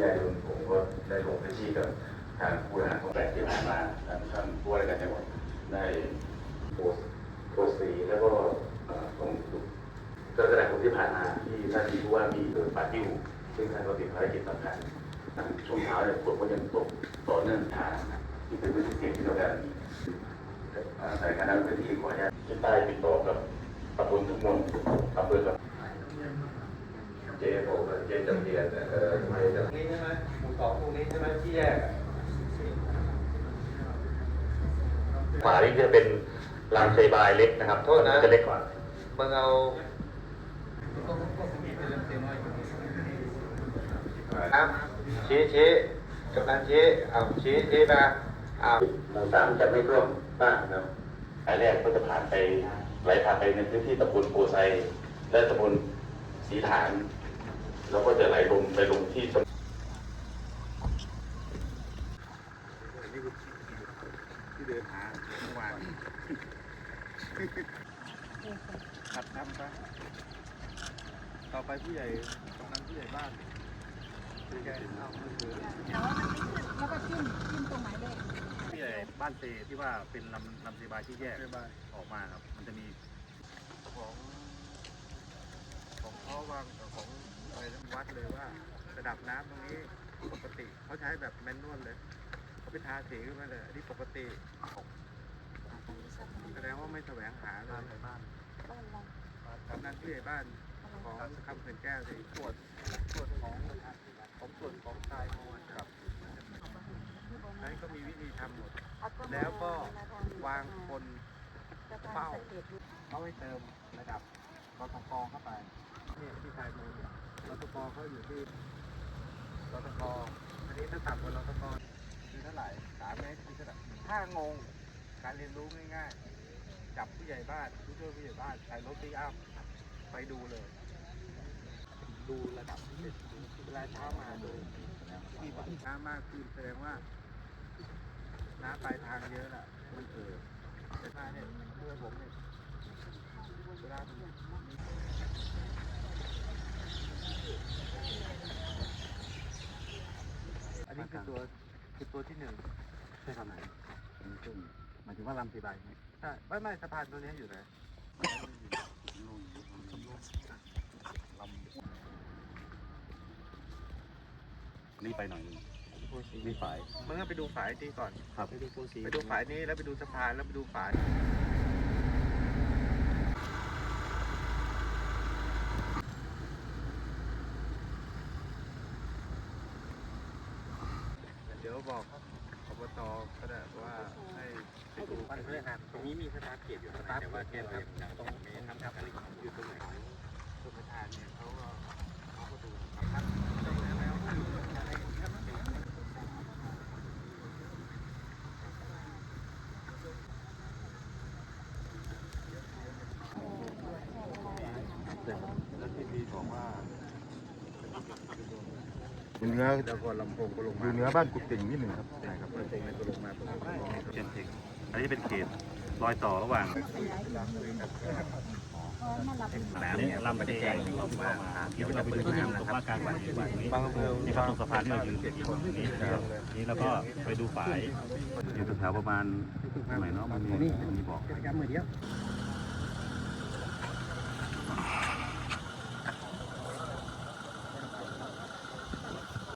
ใหญ่ผมก็ได้ลงพื้นที่กับทางผู้บริหารของแปดที่ผ่านมาทางท่านผู้ว่าราชการจังหวัดได้โพสต์โพสต์สีแล้วก็เอ่อตรงกรกฎาคมที่ผ่านมาที่ท่านผู้ว่ามีเกิดปาร์ตี้ซึ่งท่านก็ติดภารกิจสำคัญช่วงเช้าเนี่ยฝนก็ยังตกต่อเนื่องทางที่เป็นพื้นที่เสี่ยงที่เราได้อ่าสายการน้ำพื้นที่ขออนุญาตที่ใต้ติดต่อกับตำบลทุกมนอำเภอกับเจผมเจจำเรียนเออ ทำไมจะนี้ใช่ไหมหมู่สองตรงนี้ใช่ไหมที่แยกอะขวานี่จะเป็นลำเซบายเล็กนะครับโทษนะจะเล็กกว่ามึงเอาครับชี้ชี้กำลังชี้เอาชี้ชี้มาเอาหมู่สามจะไม่ท่วมบ้านนะครับสายแรกก็จะผ่านไปไหลผ่านไปในพื้นที่ตำบลโพไซและตำบลสีฐาน แล้วก็จะไหลลงไปลงที่ตำที่เดินหาเมื่อวาน ขัดทำไปต่อไปผู้ใหญ่กำนันผู้ใหญ่บ้านคือแกเอามือถือแต่ว่ามันไม่ขึ้นแล้วก็จิ้มจิ้มตรงไหนเลยผู้ใหญ่บ้านเซที่ว่าเป็นลำลำเซบายที่แยกออกมาครับ มันจะมีของของเขาวางของอะไรวัดเลยว่าระดับน้ำตรงนี้ปกติเขาใช้แบบแมนนวลเลยเขาไปทาสีขึ้นมาเลยอันนี้ปกติ แสดงว่าไม่แสวงหาเลยบ้านกำนันผู้ใหญ่บ้านของคำเขื่อนแก้วสิตรวจตรวจของของส่วนของทรายมวลกับนั้นก็มีวิธีทำหมด แล้วก็วางคนเฝ้าเขาให้เติมระดับรตกเข้าไปนี่ที่ชายมือรตกเขาอยู่ที่รตกอันนี้ถ้าต่ำกว่ารตกคือเท่าไหร่สามเมตรคือเท่าไหร่ถ้างง การเรียนรู้ง่ายๆ จับผู้ใหญ่บ้านผู้ช่วยผู้ใหญ่บ้านใส่รถตีอัพไปดูเลย ดูระดับที่เป็นเวลาเช้ามาดูมีปริมามากขึ้นแสดงว่า น้ำปลายทางเยอะล่ะ มันเออแต่ถ้าเนี่ยเพื่อนผมเนี่ยเวลามันอันนี้คือตัวคือตัวที่หนึ่งใช่ครับไหนหมายถึงว่าลำเซบายไหมใช่ไม่ไม่สะพานตัวนี้อยู่ไหนนี่ไปหน่อยหนึงนี่ฝ่าย มึงก็ไปดูฝายนี้ก่อน ครับ ไปดูโพสีไปดูฝายนี้แล้วไปดูสะพานแล้วไปดูฝายเดี๋ยวบอก อบตก็ได้ว่าให้ไปดูบ้านเพื่อนตรงนี้มีสตาร์ทเกียรอยู่แต่ว่าแกเรายังต้องไม่ทำการอยู่ตรงไหนสุประทานเนี่ยเขาก็เขาก็ดูแล้วที่ดีบอกว่า อยู่เหนือเดี๋ยวก่อนลำโพงก็ลงอมายู่เหนือบ้านกุดติ่งนิดหนึ่งครับใช่ครับลำโพงก็ลงมาตรงนี้เชนเทคอันนี้เป็นเขตรอยต่อระหว่างน้ำเนี่ยลำเซเราว่าที่เราไปดูน้ำนะครับว่าการวันนี้วันนี้บางอำเภอนี่ครับตรงสะพานที่เรายืนอยู่นี่นะครับนี่แล้วก็ไปดูฝายอยู่แถวๆประมาณตรงไหนเนาะมันมีมันมีบอกกิจกรรมมือเดียว